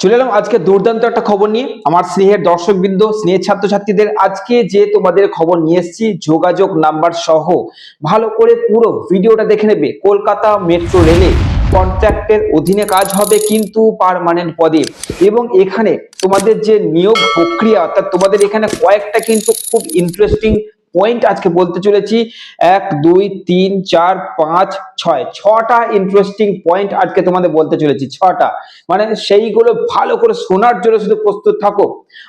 চলে এলাম আজকে দুর্দান্ত একটা খবর নিয়ে। আমার স্নেহের দর্শকবৃন্দ, স্নেহের ছাত্রছাত্রীদের, আজকে যে তোমাদের খবর নিয়ে এসেছি, যোগাযোগ নাম্বার সহ। ভালো করে পুরো ভিডিওটা দেখে নেবে। কলকাতা মেট্রো রেলে কন্ট্রাক্টের অধীনে কাজ হবে কিন্তু পারমানেন্ট পদে। এবং এখানে তোমাদের যে নিয়োগ প্রক্রিয়া, অর্থাৎ তোমাদের এখানে কয়েকটা কিন্তু খুব ইন্টারেস্টিং পয়েন্ট আজকে বলতে চলেছি, এক, দুই, তিন, চার, পাঁচ, ছয়। ছটা ইন্টারেস্টিং পয়েন্ট আজকে তোমাদের বলতে চলেছি, ছটা। মানে সেইগুলো ভালো করে শোনার জন্য শুধু প্রস্তুত থাকো।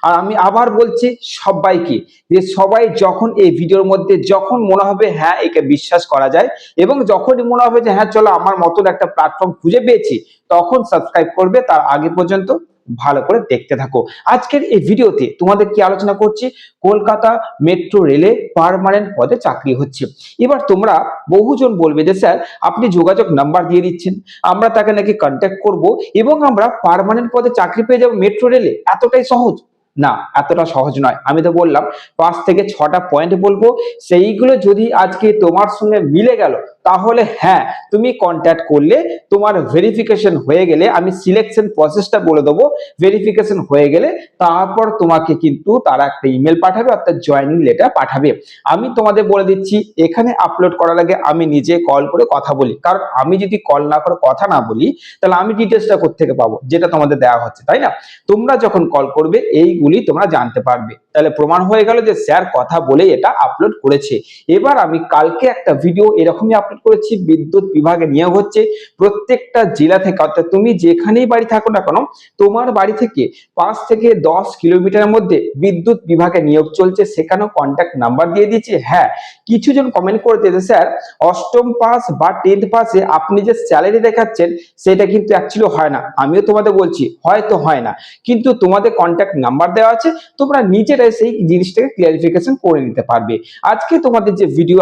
আর আমি আবার বলছি সবাইকে যে সবাই যখন এই ভিডিওর মধ্যে যখন মনে হবে হ্যাঁ একে বিশ্বাস করা যায়, এবং যখনই মনে হবে যে হ্যাঁ চলো আমার মতন একটা প্ল্যাটফর্ম খুঁজে পেয়েছি, তখন সাবস্ক্রাইব করবে, তার আগে পর্যন্ত ভালো করে দেখতে থাকো। আজকের এই ভিডিওতে তোমাদের কি আলোচনা করছি? কলকাতা মেট্রো রেলে পারমানেন্ট পদে চাকরি হচ্ছে। এবার তোমরা বহুজন বলবে যে, স্যার, আপনি যোগাযোগ নাম্বার দিয়ে দিচ্ছেন। আমরা তাকে নাকি কন্ট্যাক্ট করব এবং আমরা পারমানেন্ট পদে চাকরি পেয়ে যাব মেট্রো রেলে। এতটাই সহজ। না, এতটা সহজ নয়। আমি তো বললাম, পাঁচ থেকে ছটা পয়েন্ট বলব। সেইগুলো যদি আজকে তোমার সঙ্গে মিলে গেল, তাহলে হ্যাঁ তুমি কন্ট্যাক্ট করলে তোমার ভেরিফিকেশন হয়ে গেলে আমি সিলেকশন প্রসেসটা বলে দেবো। ভেরিফিকেশন হয়ে গেলে তারপর তোমাকে কিন্তু তারা একটা ইমেল পাঠাবে, অর্থাৎ জয়েনিং লেটার পাঠাবে। আমি তোমাদের বলে দিচ্ছি, এখানে আপলোড করার আগে আমি নিজে কল করে কথা বলি। কারণ আমি যদি কল না করে কথা না বলি, তাহলে আমি ডিটেলসটা থেকে পাবো? যেটা তোমাদের দেওয়া হচ্ছে, তাই না? তোমরা যখন কল করবে এইগুলি তোমরা জানতে পারবে। তাহলে প্রমাণ হয়ে গেল যে স্যার কথা বলেই এটা আপলোড করেছে। এবার আমি কালকে একটা ভিডিও এরকমই আপলোড করেছি, বিদ্যুৎ বিভাগে নিয়োগ হচ্ছে। প্রত্যেকটা জেলা থেকে, অর্থাৎ তুমি যেখানেই বাড়ি থাকো না কেন, তোমার বাড়ি থেকে পাঁচ থেকে দশ কিলোমিটারের মধ্যে বিদ্যুৎ বিভাগে নিয়োগ চলছে। সেখানেও কন্ট্যাক্ট নাম্বার দিয়ে দিয়েছি। হ্যাঁ কিছু জন কমেন্ট করেছে যে, স্যার, অষ্টম পাস বা টেন্থ পাসে আপনি যে স্যালারি দেখাচ্ছেন, সেটা কিন্তু অ্যাকচুয়ালি হয় না। আমিও তোমাদের বলছি, হয়তো হয় না। কিন্তু তোমাদের কন্ট্যাক্ট নাম্বার দেওয়া আছে, তোমরা নিজেরাই সেই জিনিসটাকে ক্লিয়ারিফিকেশন করে নিতে পারবে। আজকে তোমাদের যে ভিডিও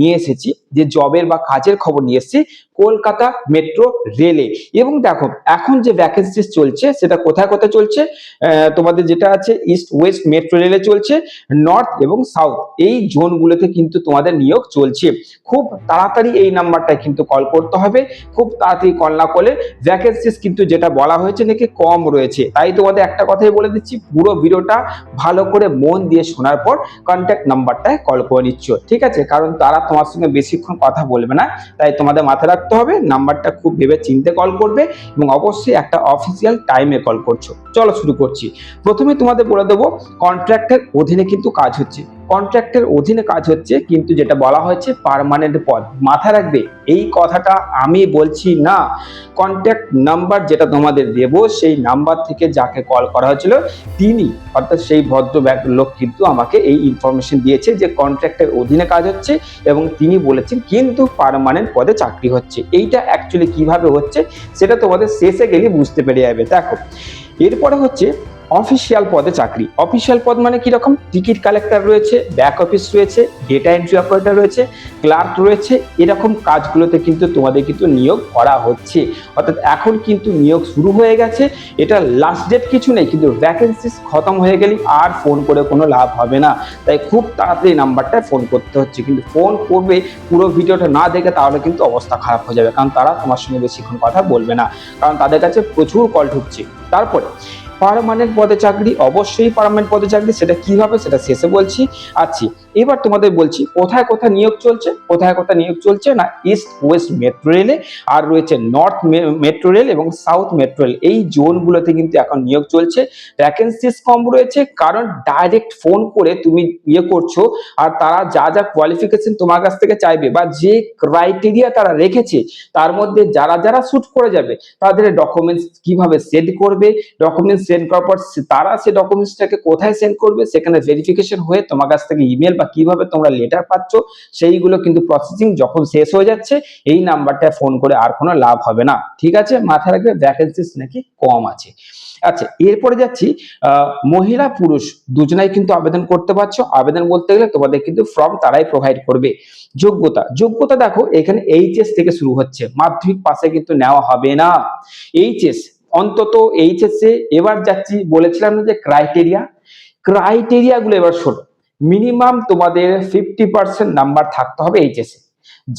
নিয়ে এসেছি, যে জবের বা কাজের খবর নিয়ে এসেছি, কলকাতা মেট্রো রেলে এবং দেখো, এখন যে ভ্যাকেন্সিস চলছে, সেটা কোথায় কোথায় চলছে? তোমাদের যেটা আছে ইস্ট ওয়েস্ট মেট্রো রেলে চলছে নর্থ এবং সাউথ এই জোনগুলোতে কিন্তু তোমাদের নিয়োগ চলছে। খুব তাড়াতাড়ি এই নাম্বারটায় কিন্তু কল করতে হবে। খুব তাড়াতাড়ি কল না করলে ভ্যাকেন্সিস কিন্তু যেটা বলা হয়েছে নাকি কম রয়েছে। তাই তোমাদের একটা কথাই বলে দিচ্ছি পুরো ভিডিওটা ভালো করে মন দিয়ে শোনার পর কন্ট্যাক্ট নাম্বারটায় কল করে নিচ্ছ, ঠিক আছে? কারণ তারা তোমার সঙ্গে বেশিক্ষণ কথা বলবে না, তাই তোমাদের মাথায় রাখতে হবে নাম্বারটা খুব ভেবে চিনতে কল করবে এবং অবশ্যই একটা অফিসিয়াল টাইমে কল করছ। চলো শুরু করছি। প্রথমে তোমাদের বলে দেবো কন্ট্রাক্টের অধীনে কিন্তু কাজ হচ্ছে। কন্ট্রাক্টের অধীনে কাজ হচ্ছে, কিন্তু যেটা বলা হয়েছে পার্মানেন্ট পদ। মাথায় রাখবে, এই কথাটা আমি বলছি না। কন্ট্যাক্ট নাম্বার যেটা তোমাদের দেব, সেই নাম্বার থেকে যাকে কল করা হয়েছিল, তিনি, অর্থাৎ সেই ভদ্র লোক কিন্তু আমাকে এই ইনফরমেশন দিয়েছে যে কন্ট্রাক্টের অধীনে কাজ হচ্ছে এবং তিনি বলেছেন কিন্তু পার্মানেন্ট পদে চাকরি হচ্ছে। এইটা অ্যাকচুয়ালি কীভাবে হচ্ছে, সেটা তোমাদের শেষে গেলে বুঝতে পেরে যাবে। দেখো, এরপরে হচ্ছে অফিসিয়াল পদে চাকরি। অফিসিয়াল পদ মানে কীরকম টিকিট কালেক্টর রয়েছে ব্যাক অফিস রয়েছে ডেটা এন্ট্রি অপারেটর রয়েছে ক্লার্ক রয়েছে, এরকম কাজগুলোতে কিন্তু তোমাদের কিন্তু নিয়োগ করা হচ্ছে। অর্থাৎ এখন কিন্তু নিয়োগ শুরু হয়ে গেছে, এটা লাস্ট ডেট কিছু নেই, কিন্তু ভ্যাকেন্সিস খতম হয়ে গেলে আর ফোন করে কোনো লাভ হবে না। তাই খুব তাড়াতাড়ি নাম্বারটায় ফোন করতে হচ্ছে। কিন্তু ফোন করবে, পুরো ভিডিওটা না দেখে তাহলে কিন্তু অবস্থা খারাপ হয়ে যাবে, কারণ তারা তোমার সঙ্গে বেশিক্ষণ কথা বলবে না। কারণ তাদের কাছে প্রচুর কল ঢুকছে। তারপরে পার্মানেন্ট পদে চাকরি অবশ্যই পারমানেন্ট পদে চাকরি সেটা কীভাবে সেটা শেষে বলছি। আছি এবার তোমাদের বলছি, কোথায় কোথায় নিয়োগ চলছে, কোথায় কোথায় নিয়োগ চলছে না ইস্ট ওয়েস্ট মেট্রো রেলে আর রয়েছে নর্থ মেট্রো রেল এবং সাউথ মেট্রো রেল এই জোনগুলোতে কিন্তু এখন নিয়োগ চলছে। ভ্যাকেন্সিস কম রয়েছে, কারণ ডাইরেক্ট ফোন করে তুমি ইয়ে করছ, আর তারা যা যা কোয়ালিফিকেশন তোমার কাছ থেকে চাইবে বা যে ক্রাইটেরিয়া তারা রেখেছে, তার মধ্যে যারা যারা শুট করে যাবে, তাদের ডকুমেন্টস কীভাবে সেন্ড করবে ডকুমেন্টস সেন্ড করার পর তারা সে ডকুমেন্টসটাকে কোথায় সেন্ড করবে, সেখানে ভেরিফিকেশন হয়ে তোমার কাছ থেকে ইমেল বা কীভাবে তোমরা লেটার পাচ্ছ, সেইগুলো কিন্তু প্রসেসিং যখন শেষ হয়ে যাচ্ছে, এই নাম্বারটায় ফোন করে আর কোনো লাভ হবে না। ঠিক আছে? মাথায় রাখবে ভ্যাকেন্সিস নাকি কম আছে। আচ্ছা এরপরে যাচ্ছি মহিলা পুরুষ দুজনাই কিন্তু আবেদন করতে পারছ। আবেদন বলতে গেলে তোমাদের কিন্তু ফর্ম তারাই প্রোভাইড করবে। যোগ্যতা যোগ্যতা দেখো, এখানে এইচএস থেকে শুরু হচ্ছে। মাধ্যমিক পাশে কিন্তু নেওয়া হবে না। এইচএস অন্তত এইচএস এবার যাচ্ছি, বলেছিলাম যে ক্রাইটেরিয়া ক্রাইটেরিয়া গুলো এবার শোনো। মিনিমাম তোমাদের ফিফটি পার্সেন্ট নাম্বার থাকতে হবে এইচএস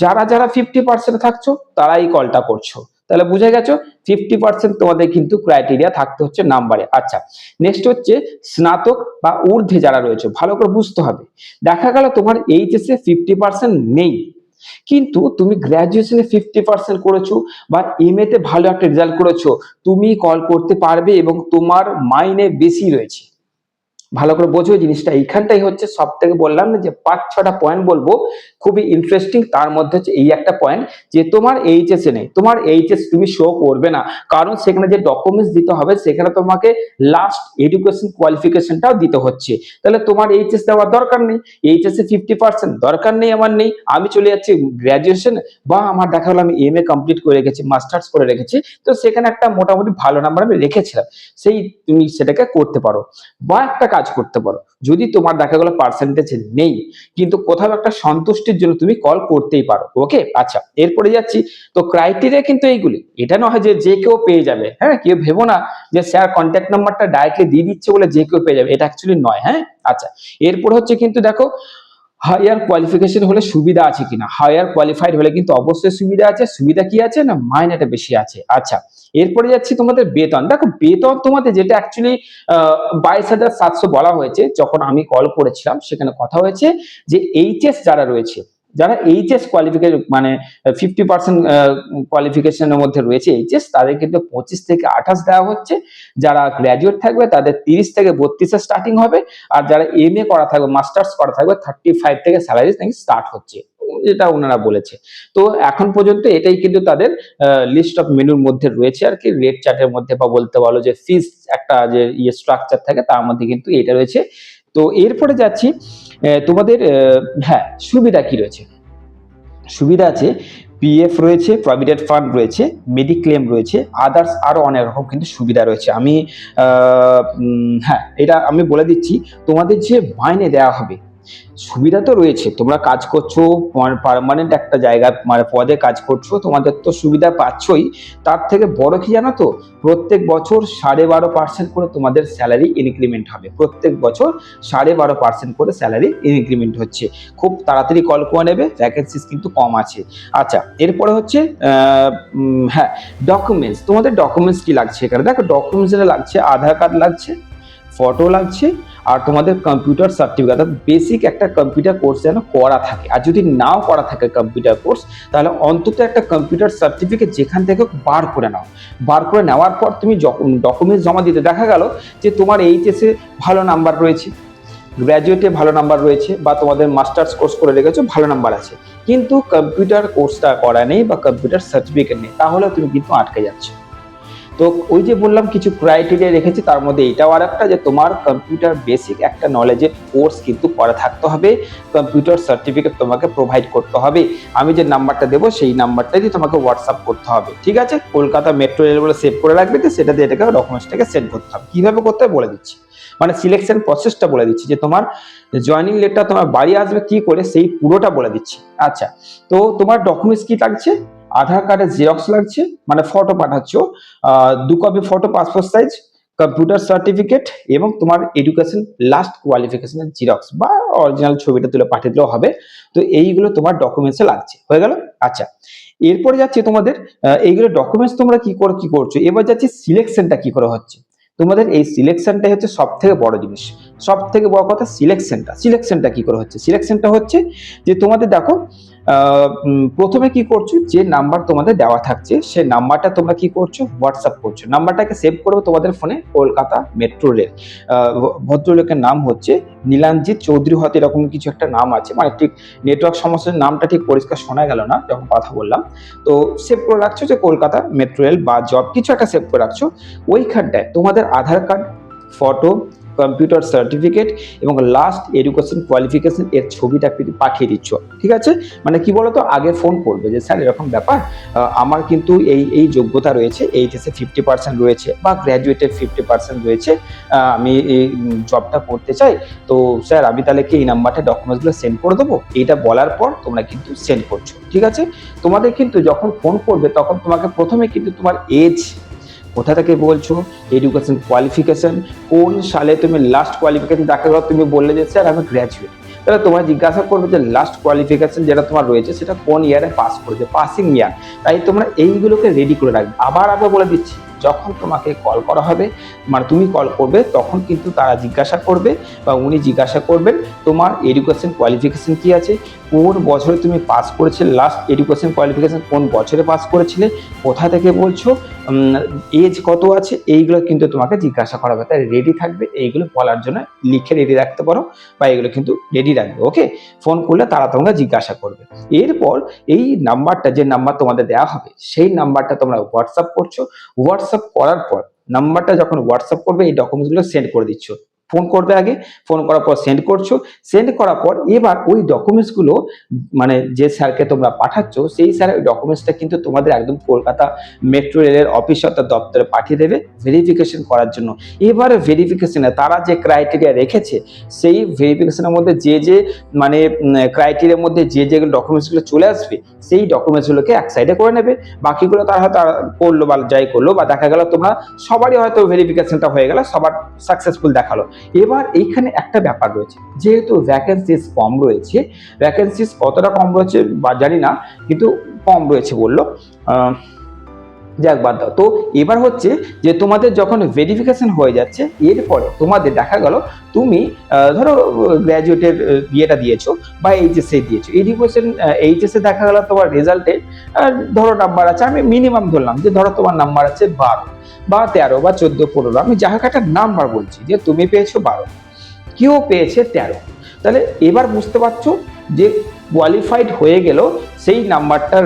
যারা যারা ফিফটি পার্সেন্ট থাকছো, তারাই কলটা করছ। তাহলে বুঝে গেছো? ফিফটি পার্সেন্ট তোমাদের কিন্তু ক্রাইটেরিয়া থাকতে হচ্ছে নাম্বারে আচ্ছা নেক্সট হচ্ছে স্নাতক বা ঊর্ধ্বে যারা রয়েছে, ভালো করে বুঝতে হবে। দেখা গেল তোমার এইচএসে ফিফটি পার্সেন্ট নেই। কিন্তু তুমি গ্র্যাজুয়েশনে ফিফটি পার্সেন্ট করেছ বা এম তে ভালো একটা রেজাল্ট করেছ, তুমি কল করতে পারবে এবং তোমার মাইনে বেশি রয়েছে। ভালো করে বোঝো জিনিসটা। এইখানটাই হচ্ছে সব থেকে বললাম না যে পাঁচ, ছটা পয়েন্ট বলব। খুবই ইন্টারেস্টিং তার মধ্যে হচ্ছে এই একটা পয়েন্ট যে তোমার এইচএস নেই। তোমার এইচএস তুমি শো করবে না। কারণ সেখানে যে ডকুমেন্টস দিতে হবে, সেখানে তোমাকে লাস্ট এডুকেশন কোয়ালিফিকেশনটাও দিতে হচ্ছে। তাহলে তোমার এইচএস দেওয়ার দরকার নেই। এইচএস ফিফটি পার্সেন্ট দরকার নেই আমার নেই। আমি চলে যাচ্ছি গ্র্যাজুয়েশন বা আমার দেখা হলো আমি এম এ কমপ্লিট করে রেখেছি মাস্টার্স করে রেখেছি। তো সেখানে একটা মোটামুটি ভালো নাম্বার আমি রেখেছিলাম। সেই তুমি সেটাকে করতে পারো। বা একটা কাজ করতে পারো। যদি তোমার দেখা গেলো পার্সেন্টেজ নেই, কিন্তু কোথাও একটা সন্তুষ্টির জন্য তুমি কল করতেই পারো ওকে আচ্ছা এরপরে যাচ্ছি। তো ক্রাইটেরিয়া কিন্তু এইগুলি। এটা নয় যে যে কেউ পেয়ে যাবে হ্যাঁ? কেউ ভেবো না যে, স্যার কন্ট্যাক্ট নাম্বারটা ডাইরেক্টলি দিয়ে দিচ্ছে বলে যে কেউ পেয়ে যাবে। এটা অ্যাকচুয়ালি নয় হ্যাঁ? আচ্ছা এরপর হচ্ছে কিন্তু দেখো হায়ার কোয়ালিফিকেশন হলে সুবিধা আছে কিনা? হায়ার কোয়ালিফাইড হলে কিন্তু অবশ্যই সুবিধা আছে। সুবিধা কি আছে না? মাইনেটা বেশি আছে। আচ্ছা এরপরে যাচ্ছি তোমাদের বেতন। দেখো, বেতন তোমাদের যেটা অ্যাকচুয়ালি বাইশ হাজার সাতশো বলা হয়েছে, যখন আমি কল করেছিলাম, সেখানে কথা হয়েছে যে এইচএস যারা রয়েছে, যারা এইচএস কোয়ালিফিকেশন মানে ফিফটি পার্সেন্ট কোয়ালিফিকেশনের মধ্যে রয়েছে এইচএস তাদের কিন্তু পঁচিশ থেকে আঠাশ দেওয়া হচ্ছে। যারা গ্র্যাজুয়েট থাকবে, তাদের তিরিশ থেকে বত্রিশে স্টার্টিং হবে। আর যারা এম এ করা থাকবে মাস্টার্স করা থাকবে থার্টি ফাইভ থেকে স্যালারি স্টার্ট হচ্ছে। যেটা ওনারা বলেছে। তো এখন পর্যন্ত এটাই কিন্তু তাদের লিস্ট অফ মেনুর মধ্যে রয়েছে আর কি। রেড চার্টের মধ্যে বা বলতে পারো যে ফিস একটা যে ইয়ে স্ট্রাকচার থাকে তার মধ্যে কিন্তু এটা রয়েছে। তো এরপরে যাচ্ছি তোমাদের হ্যাঁ সুবিধা কি রয়েছে? সুবিধা আছে পিএফ রয়েছে প্রভিডেন্ট ফান্ড রয়েছে মেডিক্লেম রয়েছে আদার্স আরও অনেক রকম কিন্তু সুবিধা রয়েছে। আমি হ্যাঁ এটা আমি বলে দিচ্ছি, তোমাদের যে মাইনে দেওয়া হবে সুবিধা তো রয়েছে, তোমরা কাজ করছ পার্মানেন্ট একটা জায়গা মানে পদে কাজ করছ, তোমাদের তো সুবিধা পাচ্ছই। তার থেকে বড় কি জানো তো? প্রত্যেক বছর সাড়ে বারো পার্সেন্ট করে তোমাদের স্যালারি ইনক্রিমেন্ট হবে। প্রত্যেক বছর সাড়ে বারো পার্সেন্ট করে স্যালারি ইনক্রিমেন্ট হচ্ছে। খুব তাড়াতাড়ি কল করে নেবে ভ্যাকেন্সিস কিন্তু কম আছে। আচ্ছা এরপরে হচ্ছে হ্যাঁ ডকুমেন্টস তোমাদের ডকুমেন্টস কি লাগছে এখানে? দেখো ডকুমেন্টস লাগছে, আধার কার্ড লাগছে ফটো লাগছে আর তোমাদের কম্পিউটার সার্টিফিকেট অর্থাৎ বেসিক একটা কম্পিউটার কোর্স যেন করা থাকে। আর যদি নাও করা থাকে কম্পিউটার কোর্স তাহলে অন্তত একটা কম্পিউটার সার্টিফিকেট যেখান থেকে বার করে নাও। বার করে নেওয়ার পর তুমি ডকুমেন্টস জমা দিতে দেখা গেল যে তোমার এইচএসে ভালো নাম্বার রয়েছে গ্র্যাজুয়েটে ভালো নাম্বার রয়েছে, বা তোমাদের মাস্টার্স কোর্স করে রেখেছো, ভালো নাম্বার আছে। কিন্তু কম্পিউটার কোর্সটা করা নেই বা কম্পিউটার সার্টিফিকেট নেই তাহলে তুমি কিন্তু আটকে যাচ্ছ। তো ওই যে বললাম কিছু ক্রাইটেরিয়া রেখেছি, তার মধ্যে এটাও আর একটা যে তোমার কম্পিউটার বেসিক একটা নলেজের কোর্স কিন্তু করা থাকতে হবে। কম্পিউটার সার্টিফিকেট তোমাকে প্রোভাইড করতে হবে। আমি যে নাম্বারটা দেবো, সেই নাম্বারটাই তোমাকে হোয়াটসঅ্যাপ করতে হবে। ঠিক আছে? কলকাতা মেট্রো রেল বলে সেভ করে রাখবে তো সেটা দিয়ে এটাকে ডকুমেন্টসটাকে সেন্ড করতে হবে। কীভাবে করতে হবে বলে দিচ্ছি। মানে সিলেকশন প্রসেসটা বলে দিচ্ছি যে, তোমার জয়নিং লেটার তোমার বাড়ি আসবে কি করে, সেই পুরোটা বলে দিচ্ছি। আচ্ছা তো তোমার ডকুমেন্টস কি লাগছে? আধার কার্ডের জেরক্স লাগছে মানে ফটো পাঠাচ্ছ। দু copy photo passport size computer certificate এবং তোমার এডুকেশন লাস্ট কোয়ালিফিকেশনের জিরক্স বা অরিজিনাল ছবিটা তুলে পাঠিয়ে দিলেও হবে। তো এইগুলো তোমার ডকুমেন্টসে লাগছে। হয়ে গেল? আচ্ছা। এরপরে যাচ্ছে তোমাদের এইগুলো ডকুমেন্টস তোমরা কি করে, কি করছ? এবার যাচ্ছে সিলেকশনটা কি করে হচ্ছে? তোমাদের এই সিলেকশনটাই হচ্ছে সব থেকে বড় জিনিস। সব থেকে বড় কথা সিলেকশনটা সিলেকশনটা কি করে হচ্ছে? সিলেকশনটা হচ্ছে যে তোমাদের দেখো প্রথমে কি করছ? যে নাম্বার তোমাদের দেওয়া থাকছে, সে নাম্বারটা তোমরা কি করছ? হোয়াটসঅ্যাপ করছ। নাম্বারটাকে সেভ করবে তোমাদের ফোনে কলকাতা মেট্রো রেল ভদ্রলোকের নাম হচ্ছে নীলাঞ্জিত চৌধুরী হয়তো এরকম কিছু একটা নাম আছে। মানে ঠিক নেটওয়ার্ক সমস্যার নামটা ঠিক পরিষ্কার শোনা গেল না, যখন কথা বললাম। তো সেভ করে রাখছো যে কলকাতা মেট্রো রেল বা জব কিছু একটা সেভ করে রাখছো। ওইখানটায় তোমাদের Aadhaar card photo computer certificate এবং লাস্ট এডুকেশন কোয়ালিফিকেশন এর ছবিটা পাঠিয়ে দিচ্ছ। ঠিক আছে? মানে কি বলতো? আগে ফোন করবে যে, স্যার, এরকম ব্যাপার আমার কিন্তু এই এই যোগ্যতা রয়েছে এইচএসে ফিফটি পার্সেন্ট রয়েছে বা গ্র্যাজুয়েটের ফিফটি পার্সেন্ট রয়েছে আমি এই জবটা করতে চাই। তো, স্যার, আমি তাহলে কি এই নাম্বারটা ডকুমেন্টসগুলো সেন্ড করে দেবো? এইটা বলার পর তোমরা কিন্তু সেন্ড করছ। ঠিক আছে? তোমাদের কিন্তু যখন ফোন করবে, তখন তোমাকে প্রথমে কিন্তু তোমার এজ কোথা থেকে বলছো? এডুকেশন কোয়ালিফিকেশন কোন সালে তুমি লাস্ট কোয়ালিফিকেশন দেখা গেল তুমি বললে যে স্যার আমি গ্র্যাজুয়েট তাহলে তোমার জিজ্ঞাসা করবে যে লাস্ট কোয়ালিফিকেশন যেটা তোমার রয়েছে, সেটা কোন ইয়ারে পাস করেছে? পাসিং ইয়ার তাই তোমরা এইগুলোকে রেডি করে রাখবে। আবার আগে বলে দিচ্ছি। যখন তোমাকে কল করা হবে মানে তুমি কল করবে, তখন কিন্তু তারা জিজ্ঞাসা করবে বা উনি জিজ্ঞাসা করবেন, তোমার এডুকেশন কোয়ালিফিকেশন কি আছে? কোন বছরে তুমি পাস করেছিলে? লাস্ট এডুকেশন কোয়ালিফিকেশন কোন বছরে পাস করেছিলে? কোথা থেকে বলছো? এজ কত আছে? এইগুলো কিন্তু তোমাকে জিজ্ঞাসা করা হবে। তাই রেডি থাকবে, এইগুলো বলার জন্য লিখে রেডি রাখতে পারো বা এগুলো কিন্তু রেডি রাখবে ওকে ফোন করলে তারা তোমাকে জিজ্ঞাসা করবে। এরপর এই নাম্বারটা যে নাম্বার তোমাদের দেওয়া হবে, সেই নাম্বারটা তোমরা হোয়াটসঅ্যাপ করছ। হোয়াটসঅ্যাপ করার পর নাম্বারটা যখন হোয়াটসঅ্যাপ করবে এই ডকুমেন্টসগুলো সেন্ড করে দিচ্ছ। ফোন করবে আগে, ফোন করার পর সেন্ড করছ সেন্ড করার পর এবার ওই ডকুমেন্টসগুলো মানে যে স্যারকে তোমরা পাঠাচ্ছ, সেই স্যারের ডকুমেন্টসটা কিন্তু তোমাদের একদম কলকাতা মেট্রো রেলের অফিস অর্থাৎ দপ্তরে পাঠিয়ে দেবে ভেরিফিকেশন করার জন্য। এবারে ভেরিফিকেশনে তারা যে ক্রাইটেরিয়া রেখেছে, সেই ভেরিফিকেশনের মধ্যে যে যে মানে ক্রাইটেরিয়ার মধ্যে যে যেগুলো ডকুমেন্টসগুলো চলে আসবে, সেই ডকুমেন্টসগুলোকে এক সাইডে করে নেবে। বাকিগুলো তারা হয়তো করল বা যাই করল বা দেখা গেল তোমরা সবারই হয়তো ভেরিফিকেশনটা হয়ে গেল, সবার সাকসেসফুল দেখাল। এবার এইখানে একটা ব্যাপার রয়েছে। যেহেতু ভ্যাকেন্সিস কম রয়েছে ভ্যাকেন্সিস কতটা কম রয়েছে বা জানি না, কিন্তু কম রয়েছে বলল। যাক, বাদ দাও। তো এবার হচ্ছে যে তোমাদের যখন ভেরিফিকেশন হয়ে যাচ্ছে, এরপরে তোমাদের দেখা গেল তুমি ধরো গ্র্যাজুয়েটের ইয়েটা দিয়েছ বা এইচএসএ দিয়েছ। এডুকেশন এইচএসএ দেখা গেল তোমার রেজাল্টে ধরো নাম্বার আছে, আমি মিনিমাম ধরলাম যে ধরো তোমার নাম্বার আছে বারো বা তেরো বা চোদ্দ, পনেরো। আমি যা হোক একটা নাম্বার বলছি যে তুমি পেয়েছ বারো, কেউ পেয়েছে তেরো। তাহলে এবার বুঝতে পারছ যে কোয়ালিফাইড হয়ে গেল, সেই নাম্বারটার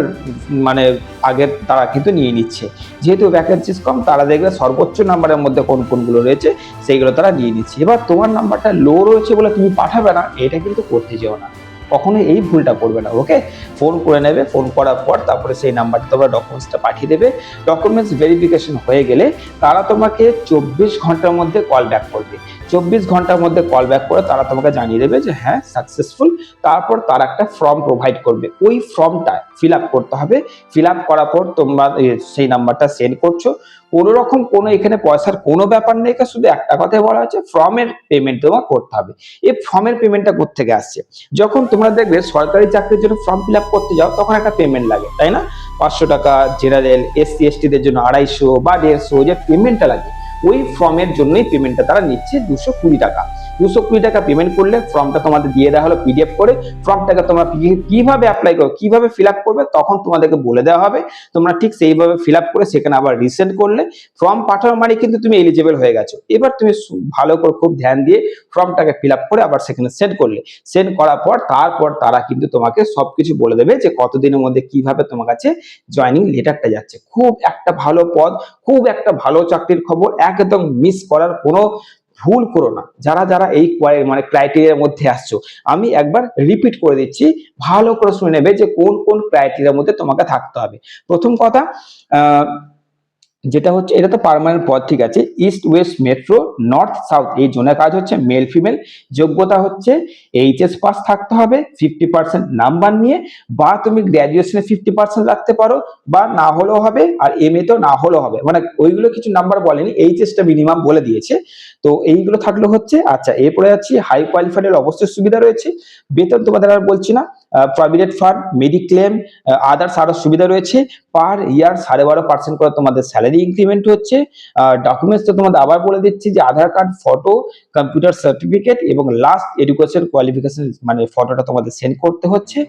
মানে আগের তারা কিন্তু নিয়ে নিচ্ছে। যেহেতু ভ্যাকেন্সিস কম, তারা দেখবে সর্বোচ্চ নাম্বারের মধ্যে কোন কোনগুলো রয়েছে, সেইগুলো তারা নিয়ে নিচ্ছে। এবার তোমার নাম্বারটা লো রয়েছে বলে তুমি পাঠাবে না, এটা কিন্তু করতে যেও না। কখনো এই ভুলটা করবে না ওকে ফোন করে নেবে, ফোন করার পর তারপরে সেই নাম্বারটা তোমরা ডকুমেন্টসটা পাঠিয়ে দেবে। ডকুমেন্টস ভেরিফিকেশন হয়ে গেলে তারা তোমাকে চব্বিশ ঘণ্টার মধ্যে কল ব্যাক করবে। চব্বিশ ঘণ্টার মধ্যে কল ব্যাক করে তারা তোমাকে জানিয়ে দেবে যে হ্যাঁ সাকসেসফুল তারপর তারা একটা ফর্ম প্রোভাইড করবে। ওই ফর্মটা ফিল আপ করতে হবে। ফিল আপ করার পর তোমরা সেই নাম্বারটা সেন্ড করছ। কোনো রকম কোনো এখানে পয়সার কোনো ব্যাপার নেই শুধু একটা কথাই বলা হচ্ছে ফর্মের পেমেন্ট তোমার করতে হবে। এই ফর্মের পেমেন্টটা থেকে আসছে? যখন তোমরা দেখবে সরকারি চাকরির জন্য ফর্ম ফিল আপ করতে যাও, তখন একটা পেমেন্ট লাগে, তাই না? পাঁচশো টাকা জেনারেল এসসি এসটিদের জন্য আড়াইশো বা দেড়শো যে পেমেন্টটা লাগে। ওই ফর্মের জন্যই পেমেন্টটা তারা নিচ্ছে দুশো কুড়ি টাকা। দুশো কুড়ি টাকা পেমেন্ট করলে ফর্মটা তোমাদের দিয়ে দেওয়া হলো পিডিএফ করে। ফর্মটাকে তোমরা কীভাবে অ্যাপ্লাই করো, কীভাবে ফিল করবে তখন তোমাদেরকে বলে দেওয়া হবে। তোমরা ঠিক সেইভাবে ফিল করে সেখানে আবার রিসেন্ড করলে ফর্ম পাঠানো মানে কিন্তু তুমি এলিজিবল হয়ে গেছো। এবার তুমি ভালো করে খুব ধ্যান দিয়ে ফর্মটাকে ফিল করে আবার সেখানে সেন্ড করলে। সেন্ড করার পর তারপর তারা কিন্তু তোমাকে সবকিছু বলে দেবে যে কতদিনের মধ্যে কীভাবে তোমার কাছে জয়নিং লেটারটা যাচ্ছে। খুব একটা ভালো পদ, খুব একটা ভালো চাকরির খবর একদম মিস করার কোনো ভুল করো না। যারা যারা এই কোয়ারি মানে ক্রাইটেরিয়ার মধ্যে আসছো, আমি একবার রিপিট করে দিচ্ছি, ভালো করে শুনে নেবে যে কোন কোন ক্রাইটেরিয়ার মধ্যে তোমাকে থাকতে হবে। প্রথম কথা যেটা হচ্ছে, এটা তো পার্মানেন্ট পদ ঠিক আছে? East west metro north south এই জোনের কাজ হচ্ছে মেল ফিমেল যোগ্যতা হচ্ছে এইচএস পাস থাকতে হবে ফিফটি পার্সেন্ট নাম্বার নিয়ে, বা তুমি গ্র্যাজুয়েশনে ফিফটি পার্সেন্ট রাখতে পারো, বা না হলেও হবে, আর এম এ তো না হলেও হবে। মানে ওইগুলো কিছু নাম্বার বলেনি এইচএসটা মিনিমাম বলে দিয়েছে। তো এইগুলো থাকলে হচ্ছে আচ্ছা এরপরে যাচ্ছি হাই কোয়ালিফাইডের অবশ্যই সুবিধা রয়েছে। বেতন তোমাদের আর বলছি না প্রভিডেন্ট ফান্ড মেডিক্লেম আদার্স আরও সুবিধা রয়েছে। পার ইয়ার সাড়ে বারো পার্সেন্ট করে তোমাদের স্যালারি ইনক্রিমেন্ট হচ্ছে। ডকুমেন্টস তো তোমাদের আবার বলে দিচ্ছি যে Aadhaar card photo computer certificate এবং লাস্ট এডুকেশন কোয়ালিফিকেশন মানে ফটোটা তোমাদের সেন্ড করতে হচ্ছে।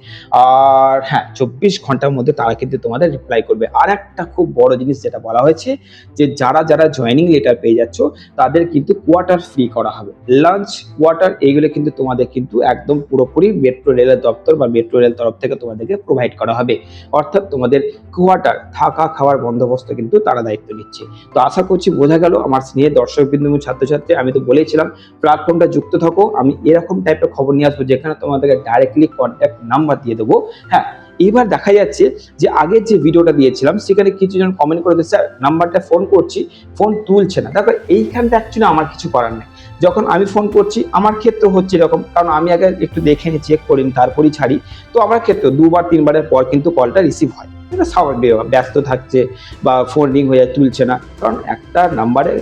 আর হ্যাঁ চব্বিশ ঘণ্টার মধ্যে তারা কিন্তু তোমাদের রিপ্লাই করবে। আর একটা খুব বড় জিনিস যেটা বলা হয়েছে যে যারা যারা জয়েনিং লেটার পেয়ে যাচ্ছ, তাদের কিন্তু কোয়ার্টার ফ্রি করা হবে। লাঞ্চ কোয়ার্টার এইগুলো কিন্তু তোমাদের কিন্তু একদম পুরোপুরি মেট্রো রেলের দপ্তর বা মেট্রো রেল তরফ থেকে তোমাদেরকে প্রোভাইড করা হবে। অর্থাৎ তোমাদের কোয়ার্টার থাকা খাওয়ার বন্দোবস্ত কিন্তু তারা দায়িত্ব নিচ্ছে। তো আশা করছি বোঝা গেল আমার স্নেহের দর্শক বিন্দু ছাত্রছাত্রী, আমি তো বলেছিলাম প্ল্যাটফর্মটা যুক্ত থাকো। আমি এরকম টাইপের খবর নিয়ে আসব যেখানে তোমাদেরকে ডাইরেক্টলি কন্ট্যাক্ট নাম্বার দিয়ে দেবো। হ্যাঁ এবার দেখা যাচ্ছে যে আগের যে ভিডিওটা দিয়েছিলাম, সেখানে কিছু জন কমেন্ট করে দিচ্ছে স্যার নাম্বারটা ফোন করছি ফোন তুলছে না। দেখো, এইখানটা অ্যাকচুয়ালি আমার কিছু করার নেই। যখন আমি ফোন করছি আমার ক্ষেত্রে হচ্ছে এরকম। কারণ আমি আগে একটু দেখে নিই চেক করি তারপরই ছাড়ি। তো আমার ক্ষেত্রে দুবার তিনবারের পর কিন্তু কলটা রিসিভ হয়। এটা স্বাভাবিক ব্যস্ত থাকছে বা ফোন রিং হয়ে তুলছে না। কারণ একটা নাম্বারে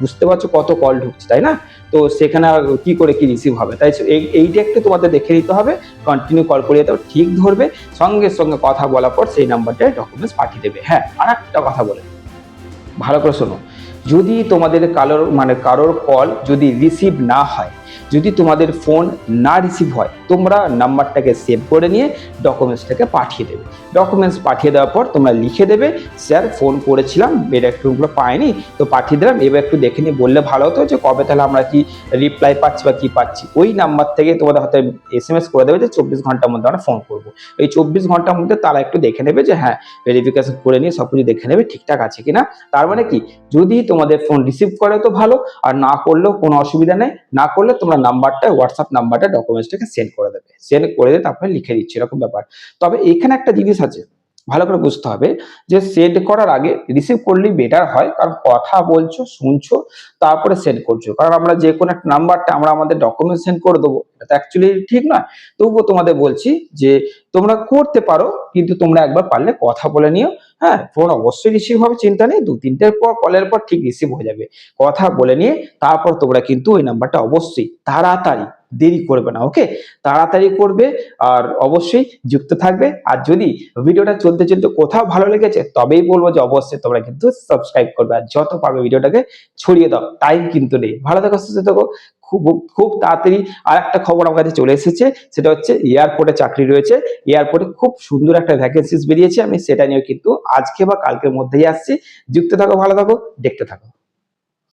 বুঝতে পারছ কত কল ঢুকছে তাই না? তো সেখানে কি করে কি রিসিভ হবে? তাই এই এইটা একটু তোমাদের দেখে নিতে হবে। কন্টিনিউ কল করে হবে, ঠিক ধরবে। সঙ্গে সঙ্গে কথা বলার পর সেই নাম্বারটায় ডকুমেন্টস পাঠিয়ে দেবে। হ্যাঁ আর একটা কথা বলে। ভালো করে শোনো। যদি তোমাদের কারোর মানে কারোর কল যদি রিসিভ না হয় যদি তোমাদের ফোন না রিসিভ হয়, তোমরা নাম্বারটাকে সেভ করে নিয়ে ডকুমেন্টসটাকে পাঠিয়ে দেবে। ডকুমেন্টস পাঠিয়ে দেওয়ার পর তোমরা লিখে দেবে, স্যার ফোন করেছিলাম এটা একটুগুলো পাইনি। তো পাঠিয়ে দিলাম, এবার একটু দেখে নিয়ে বললে ভালো হতো যে কবে তাহলে আমরা কি রিপ্লাই পাচ্ছি বা কি পাচ্ছি। ওই নাম্বার থেকে তোমাদের হাতে এস এম এস করে দেবে যে চব্বিশ ঘণ্টার মধ্যে আমরা ফোন করব। এই চব্বিশ ঘণ্টার মধ্যে তারা একটু দেখে নেবে যে হ্যাঁ ভেরিফিকেশন করে নিয়ে সব কিছু দেখে নেবে ঠিকঠাক আছে কিনা। তার মানে কি? যদি তোমাদের ফোন রিসিভ করে তো ভালো, আর না করলেও কোনো অসুবিধা নেই, না করলে তোমরা নাম্বারটা হোয়াটসঅ্যাপ নাম্বারটা ডকুমেন্টসটাকে সেন্ড করে দেবে। সেন্ড করে দিয়ে তারপরে লিখে দিচ্ছে, এরকম ব্যাপার। তবে এখানে একটা জিনিস আছে, ভালো করে বুঝতে হবে যে সেন্ড করার আগে রিসিভ করলেই বেটার হয়, কারণ কথা বলছো, শুনছো, তারপরে সেন্ড করছ। কারণ আমরা যে কোনো একটা নাম্বারটা আমরা আমাদের ডকুমেন্ট সেন্ড করে দেবো। এটা তো অ্যাকচুয়ালি ঠিক নয়। তবুও তোমাদের বলছি যে তোমরা করতে পারো, কিন্তু তোমরা একবার পারলে কথা বলে নিও। হ্যাঁ ফোন অবশ্যই রিসিভ হবে চিন্তা নেই, দু তিনটের পর, কলের পর ঠিক রিসিভ হয়ে যাবে। কথা বলে নিয়ে, তারপর তোমরা কিন্তু ওই নাম্বারটা অবশ্যই তাড়াতাড়ি, দেরি করবে না ওকে তাড়াতাড়ি করবে, আর অবশ্যই যুক্ত থাকবে। আর যদি ভিডিওটা চলতে চলতে কোথাও ভালো লেগেছে, তবেই বলব যে অবশ্যই তোমরা কিন্তু সাবস্ক্রাইব করবে। আর যত পারবে ভিডিওটাকে ছড়িয়ে দাও টাইম কিন্তু নেই। ভালো থাকো, সুস্থ থাকো। খুব খুব তাড়াতাড়ি আর একটা খবর আমার কাছে চলে এসেছে, সেটা হচ্ছে এয়ারপোর্টে চাকরি রয়েছে। এয়ারপোর্টে খুব সুন্দর একটা ভ্যাকেন্সিস বেরিয়েছে, আমি সেটা নিয়েও কিন্তু আজকে বা কালকের মধ্যেই আসছি। যুক্ত থাকো, ভালো থাকো, দেখতে থাকো।